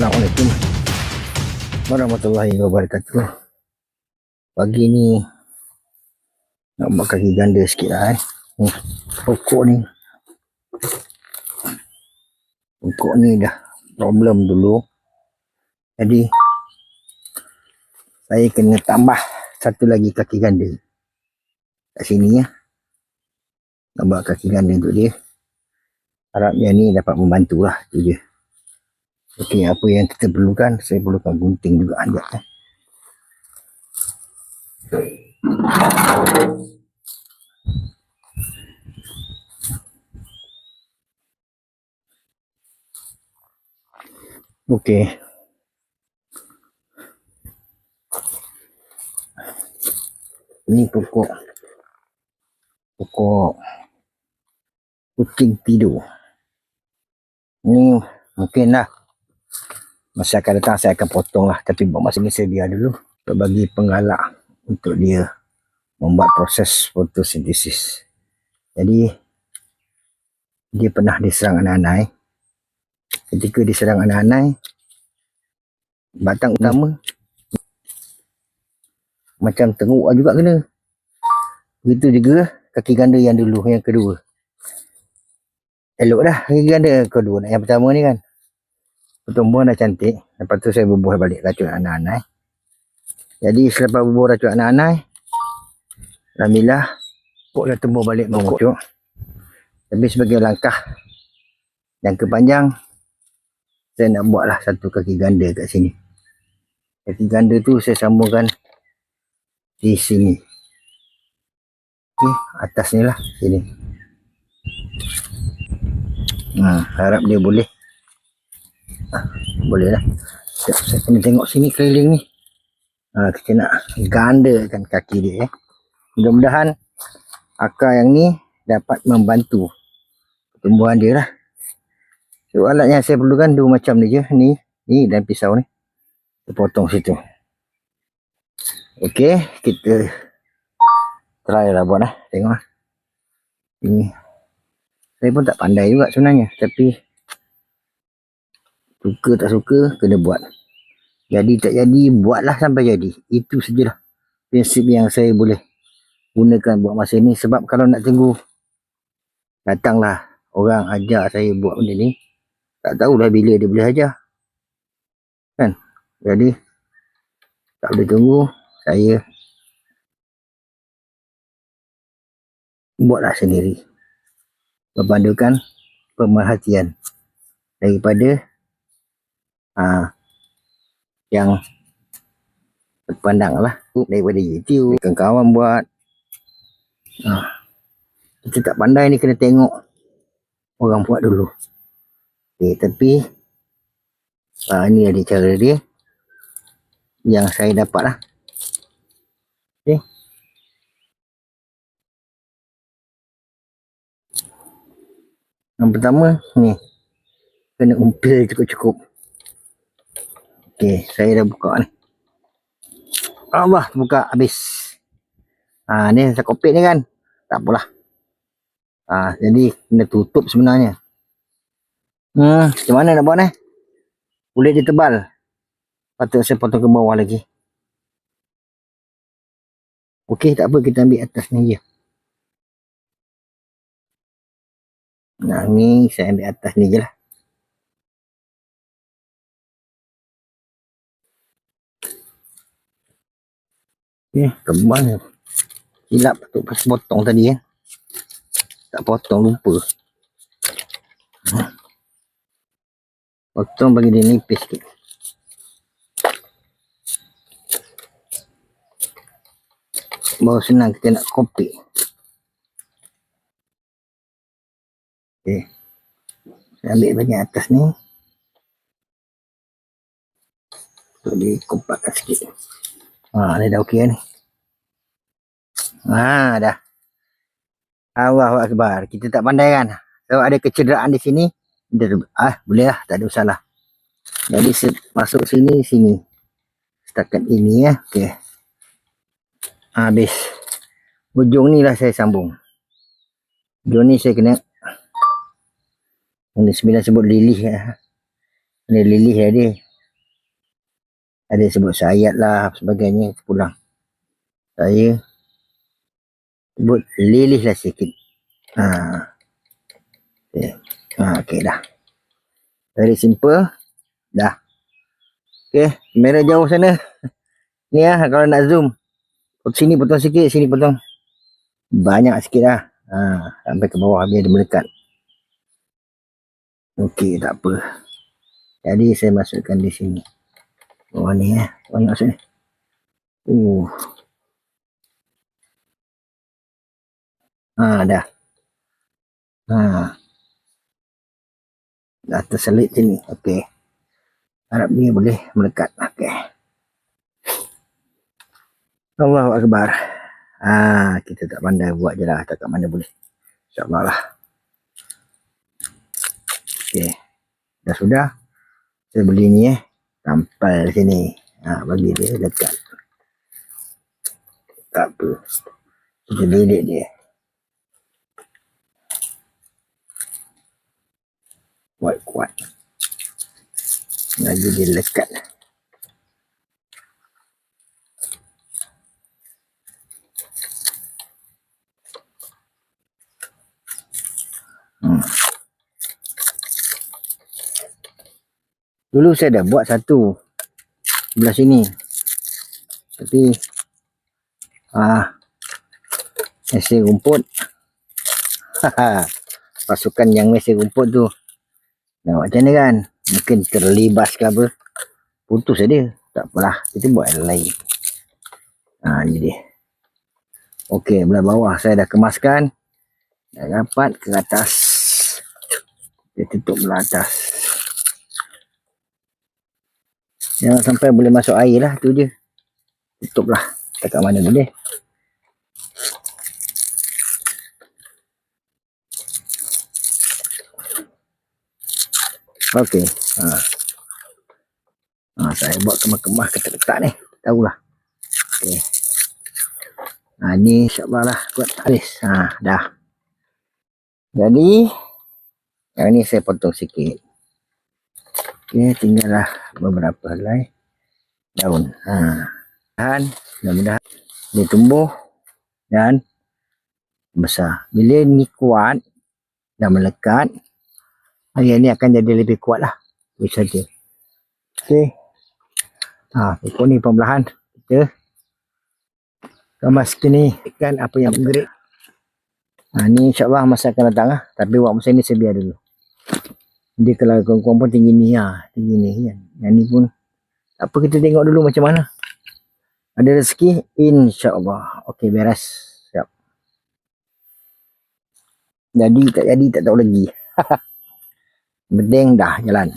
Assalamualaikum warahmatullahi wabarakatuh. Pagi ni nak buat kaki ganda sikit lah eh. Ni, pokok ni. Pokok ni dah problem dulu. Jadi saya kena tambah satu lagi kaki ganda. Kat sini ya. Nak buat kaki ganda untuk dia. Harapnya ni dapat membantu lah tu je. Okey, apa yang kita perlukan? Saya perlukan gunting juga sekejap eh. Okey. Ini pokok pokok kucing tidur. Ni mungkin lah masa akan datang saya akan potong lah tapi buat masa ni saya biar dulu. Untuk bagi penggalak untuk dia membuat proses fotosintesis. Jadi dia pernah diserang anak-anak ketika diserang anak-anak batang utama macam lah juga kena. Begitu juga kaki ganda yang dulu yang kedua. Elok dah kaki ganda kedua yang pertama ni kan pertumbuhan dah cantik. Lepas tu saya bubuh balik racun anak-anak. eh. Jadi selepas bubuh racun anak-anak, eh, Alhamdulillah, pokok dah tumbuh balik mengucuk. Tapi sebagai langkah yang kepanjang, saya nak buatlah satu kaki ganda kat sini. Kaki ganda tu saya sambungkan di sini. Okey, atas ni lah, sini. Ha, harap dia boleh boleh lah saya kena tengok sini keliling ni. Ha, kita nak gandakan kaki dia eh. mudah-mudahan akar yang ni dapat membantu pertumbuhan dia lah. So, alat yang saya perlukan dua macam ni je. Ni, ni dan pisau ni. Kita potong situ. Ok kita try lah buat lah. Tengok lah. Ini saya pun tak pandai juga sebenarnya. Tapi Suka tak suka, kena buat. Jadi tak jadi, buatlah sampai jadi. Itu sajalah prinsip yang saya boleh gunakan buat masa ni. Sebab kalau nak tunggu, datanglah orang ajar saya buat benda ni. Tak tahulah bila dia boleh ajar. Kan? Jadi, tak boleh tunggu. Saya buatlah sendiri. Berpandukan pemerhatian daripada ha, yang terpandang lah daripada YouTube kan kawan buat. Ha, kita tak pandai ni kena tengok orang buat dulu. Okay, tapi ha, ni ada cara dia yang saya dapat lah. Okay. yang pertama ni. Kena umpil cukup-cukup Okey, saya dah buka ni. Allah, buka habis. Ha, ni saya kopit ni kan. Tak apalah. Ha, jadi, kena tutup sebenarnya. Hmm, macam mana nak buat ni? Kulit dia tebal. Patut saya potong ke bawah lagi. Okey, tak apa. Kita ambil atas ni je. Nah, ni saya ambil atas ni je lah. Okey, tebal ni. Silap tu pas potong tadi ya. Tak potong lupa. Potong bagi dia nipis sikit. Baru senang kita nak kopi. Okey. Saya ambil bahagian atas ni. Tu dikompakkan sikit. Ha, ni dah okey ni. Ha, dah. Allahu Akbar. Kita tak pandai kan? Kalau ada kecederaan di sini, dia, ah, boleh lah. Tak ada masalah. Jadi, masuk sini, sini. Setakat ini ya. Okey. Habis. Ujung ni lah saya sambung. Ujung ni saya kena. Ini sebenarnya sebut lilih ya. Ini lilih ya dia. Ada sebut sayat lah sebagainya pulang. Saya sebut lilih lah sikit. Ha. Okay. Ha, okay dah. Very simple. Dah. Okay, kamera jauh sana. Ni lah kalau nak zoom. Sini potong sikit, sini potong. Banyak sikit lah. Ha, sampai ke bawah biar dia melekat. Okey, tak apa. Jadi saya masukkan di sini. Oh ni eh. Banyak masuk ni. Uh. Ha, dah. Ha. Dah terselit sini. Okey. Harap dia boleh melekat. Okey. Allahu Akbar. Ah, kita tak pandai buat je lah. Tak mana boleh. InsyaAllah lah. Okey. Dah sudah. Saya beli ni eh. Tampal sini. Ha, bagi dia dekat. Tak apa. Kita lilit dia. Kuat-kuat. Lagi dia lekat. Dulu saya dah buat satu belah sini. Tapi ah mesir rumput. Pasukan yang mesir rumput tu. Nak macam mana kan? Mungkin terlibas ke apa. Putus saja. Tak apalah. Kita buat yang lain. Ha, ni dia. Okey, belah bawah saya dah kemaskan. Dah rapat ke atas. Dia tutup belah atas. Jangan sampai boleh masuk air lah. Tu je. Tutup lah. Tak kat mana boleh. Okey. Ha. Ha, saya buat kemah-kemah ketak-ketak ni. Tahulah. Okey. Ha, ni insyaAllah lah. Buat habis. Ha, dah. Jadi. Yang ni saya potong sikit. Okey, tinggallah beberapa helai daun. Ha. Dan mudah-mudahan dia tumbuh dan besar. Bila ni kuat dan melekat, hari ni akan jadi lebih kuat lah. Itu saja. Okey. Ha, ikut ni pembelahan kita kemas kini ikan apa yang bergerak. Ha, ni insyaAllah masa akan datang lah. Tapi waktu masa ni saya biar dulu. Dia kalau kawan-kawan pun tinggi ni ha, tinggi ni kan. Yang ni pun apa kita tengok dulu macam mana. Ada rezeki insya-Allah. Okey beres. Siap. Jadi tak jadi tak tahu lagi. Bedeng dah jalan.